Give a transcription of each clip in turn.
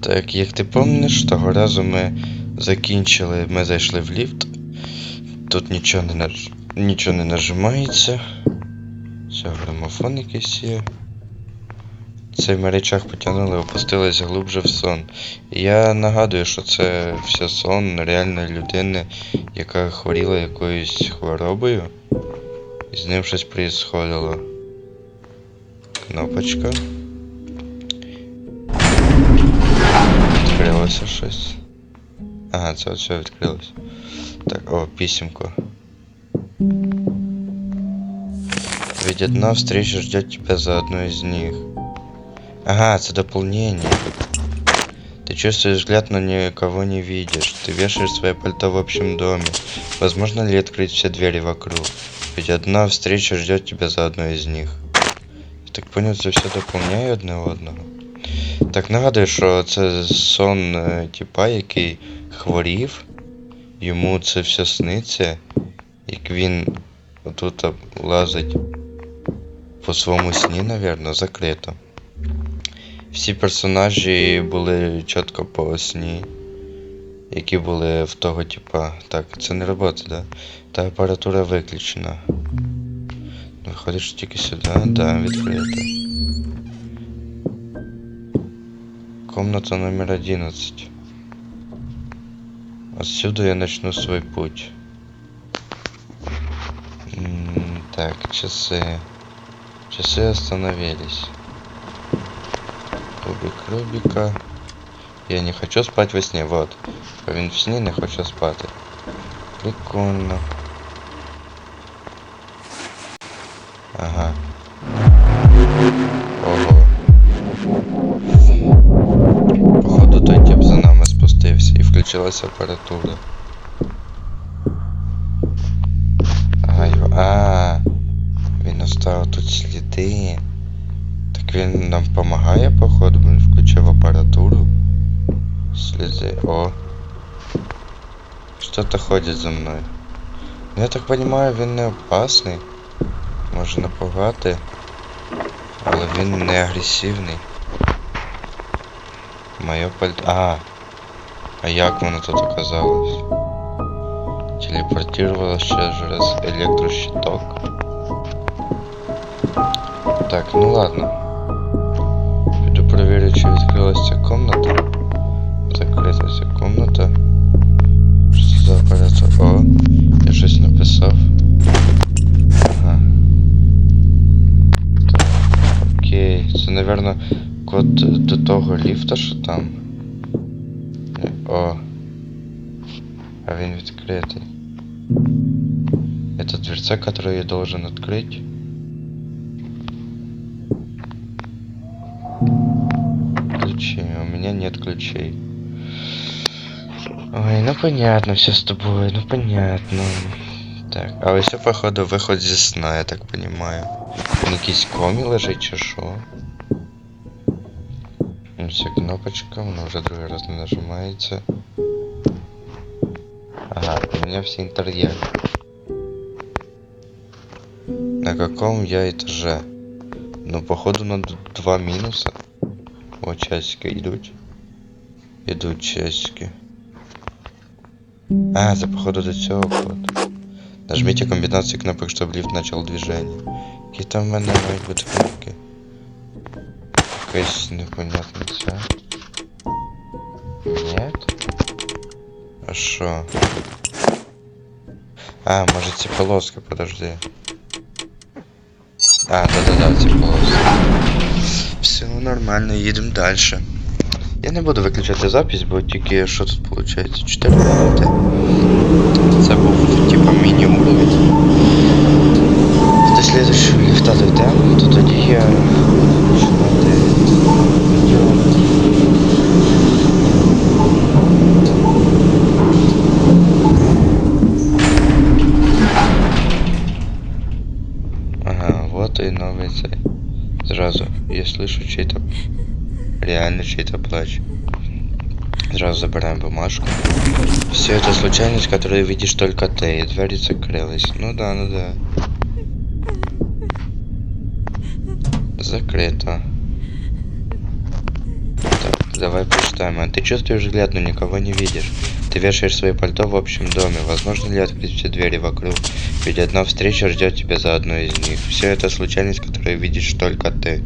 Так, як ти пам'ятаєш, того разу ми закінчили, ми зайшли в ліфт. Тут нічого не наж... нічого не нажимається. Все, грамофон якийсь є. Цей ми речах потягнули, опустились глубже в сон. Я нагадую, що це все сон реальної людини, яка хворіла якоюсь хворобою. І з ним щось происходило. Кнопочка. Відкрилося щось. Ага, це все відкрилось. Так, о, писемко. Ведь одна встреча ждет тебя за одной из них. Ага, это дополнение. Ты чувствуешь взгляд, но никого не видишь. Ты вешаешь свое пальто в общем доме. Возможно ли открыть все двери вокруг? Ведь одна встреча ждет тебя за одной из них. Я так понял, це все доповняє одне одного. Так нагадую, що це сон е, типа, який хворів, йому це все сниться, як він тут лазить по своєму сні, напевно, закрито. Всі персонажі були чітко по сні, які були в того типа. Так, це не робота, да? Та апаратура виключена. Виходиш тільки сюди, да, відкрито. Комната номер 11. Отсюда я начну свой путь. Так, часы. Часы остановились. Кубик Рубика. Я не хочу спать во сне, вот. Він в сні не хочу спати. Прикольно. Ага. Включилася апаратура. Ага. А, він оставив тут сліди. Так він нам допомагає, походу, він включив апаратуру. Сліди. О. Что-то ходить за мною. Ну, я так понимаю, він не опасний. Може напугати. Але він не агресивний. Моє пальто. А. А як воно тут оказалось? Телепортировалось через электрощиток. Так, ну ладно. Піду перевірю, чи відкрилась ця комната. Закрита ця комната. Що за апаратура? О, я щось написав. Ага. Так, окей. Це, напевно, код до того ліфта, що там. Е, О. А він відкритий. Это дверца, которую я должен открыть. Ключи. У меня нет ключей. Ой, ну понятно все с тобой, ну понятно. Так, а ось це, походу, виход зі сна, я так понимаю. Він якийсь комі лежить чи що? Ця кнопочка, вона вже другий раз не нажимається. Ага, у меня все интерьер. На каком я этаже? Ну, походу, на д- два минуса. О, часики идут. Идут часики. А, это походу до цього входу. Нажмите комбинацию кнопок, чтобы лифт начал движение. Які там в мене мають бути кнопки? Якась непонятна ця. Нет? А що? А, може ці полоски, подожди. А, да-да-да, ці полоски. Все ну, нормально, їдемо далі. Я не буду виключати запись, бо тільки що тут виходить? 4 минути. Це був типа міні-уровень. До слідчого ліфта дойдемо, то тоді я Реально чей-то плач. Сразу забираем бумажку. Все это случайность, которую видишь только ты, и двери закрылась. Ну да, ну да. Закрыто. Так, Давай почитаем. А ты чувствуешь взгляд, но никого не видишь. Ты вешаешь свое пальто в общем доме. Возможно ли открыть все двери вокруг? Ведь одна встреча ждет тебя за одной из них. Все это случайность, которую видишь только ты.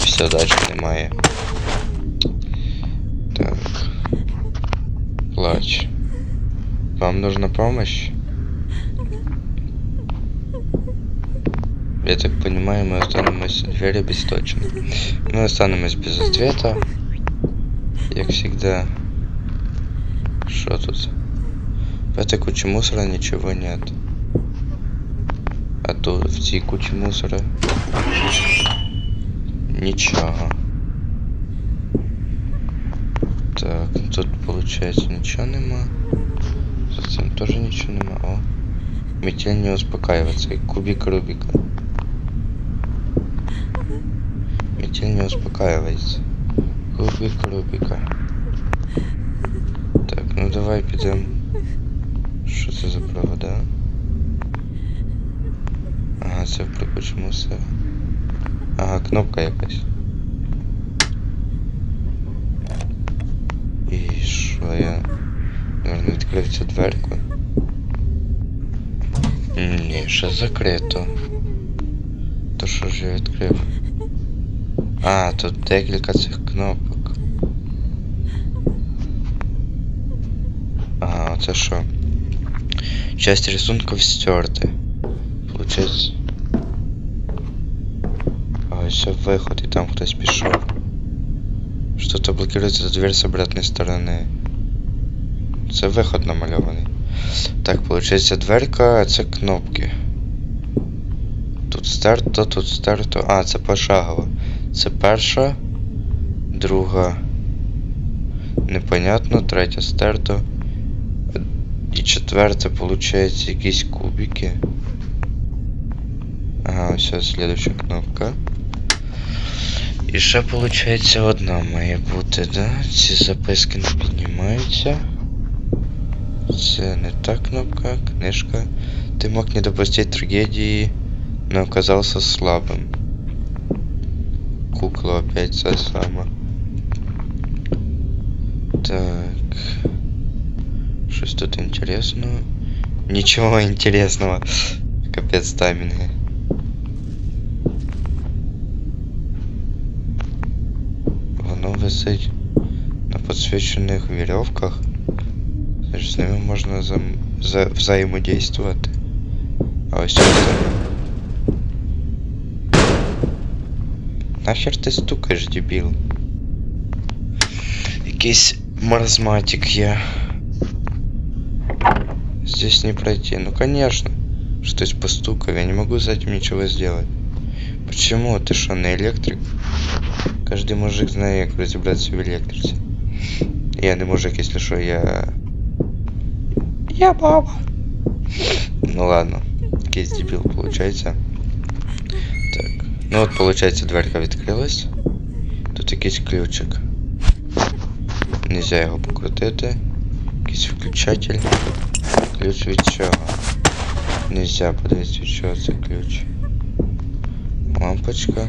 Все, дальше немає. Так. Плач. Вам нужна помощь? Я так понимаю, мы останемся двери бесточны. Мы останемся без ответа. Як всегда. Что тут? В этой куче мусора ничего нет. А тут в цій куче мусора ничего. Так, тут получается ничего нема. За цим тоже ничего нема. О. Метель не успокаивается. И кубик Рубика. Метель не успокаивается. Кубик Рубика. Так, ну давай підемо. Що це за провода? Ага, це прикуч мусора. Ага, кнопка якась. І що я? Наверно, відкрив цю дверку. Ні, ще закрито. То що ж я відкрив? А, тут декілька цих кнопок. Ага, це що? Часть рисунков стерты. Получается. А, ось виход, і там хтось пішов. Что-то блокируется дверь с обратной стороны. Це виход намальований. Так, получается дверка, це кнопки. Тут стерто, тут стерто. А, це пошагово. Це перша, друга. Непонятно, третя стерто. І четверте, получається, якісь кубики. Ага, ось слідуща кнопка. І ще, получається, одна має бути, да? Ці записки не піднімаються. Це не та кнопка, книжка. Ты мог не допустить трагедии, но оказался слабым. Кукла опять та сама. Так. Щось тут интересного. Ничего интересного. Капец тайминги. Воно висить на підсвічених вірьовках. Значить, з ними можна зам... за... взаємодействувати. А ось це. Нахер ти стукаєш, дебіл? Якийсь маразматик я. Здесь не пройти. Ну конечно. Что-то постукав, я не могу с этим ничего сделать. Почему? Ты что, на электрик? Каждый мужик знает, как разобраться в электрике. Я не мужик, если что, я... Я баба. Ну ладно. Кейс дебил получается. Так. Ну вот получается дверка відкрилась. Тут якийсь ключик. Нельзя його покрутити. Якийсь включатель. Ключ від чого? Нельзя подивитися від чого це ключ. Лампочка.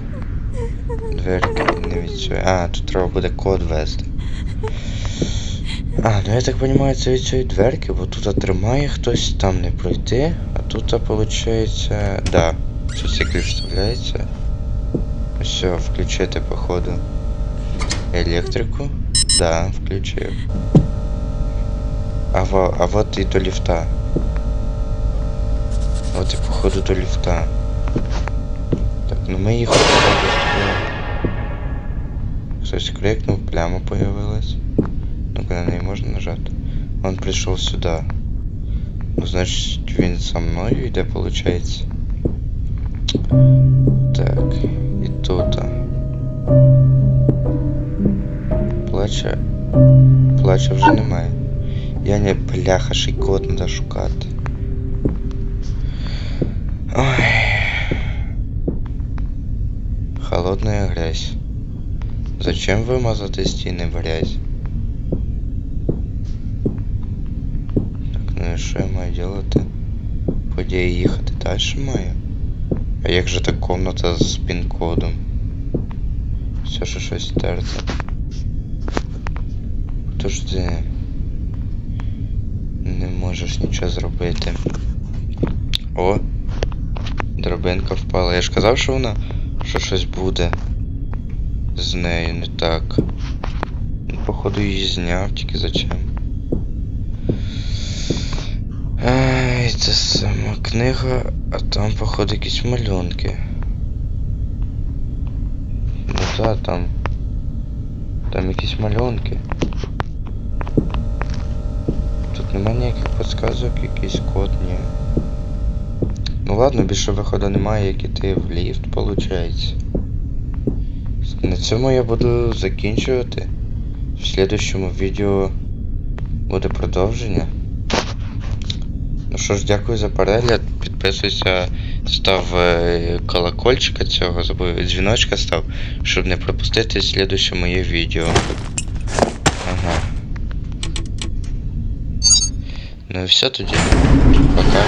Дверки не від. А, тут треба буде код ввести. А, ну я так понимаю, це від цієї дверки, бо тут тримає хтось, там не пройти, а тут виходить. Да. Тут цей ключ вставляється. Все, включити, походу. Електрику. Да, включив. А, во, а вот и до лифта. Вот и походу до лифта. Так, ну их походу Хтось крикнув, пляма появилась. Ну-ка на неї можна нажати. Он пришел сюда. Ну, значит, він со мною йде, получается. Так, і тут. Плача. Плача вже немає. Я не бляха, ще й код надо шукати. Ой. Холодная грязь. Зачем вимазати стіни в грязь? Що я маю? По ідеї їхати далі маю? А як же та комната з пін-кодом? Все ще щось терце. подожди. Не можеш нічого зробити. О! Дробинка впала. Я ж казав, що вона. що щось буде. З нею не так. Ну, походу її зняв, тільки зачем. Ай, це сама книга, а там, походу, якісь малюнки. Ну та там. Там якісь малюнки. Тут нема ніяких підсказок, якийсь код, ні. Ну ладно, більше виходу немає, як іти в ліфт, виходить. На цьому я буду закінчувати. В слідущому відео буде продовження. Ну що ж, дякую за перегляд. Підписуйся, став е, колокольчика цього, забув, дзвіночка став, щоб не пропустити слідуще моє відео. Ага. Ну і все тоді. Пока.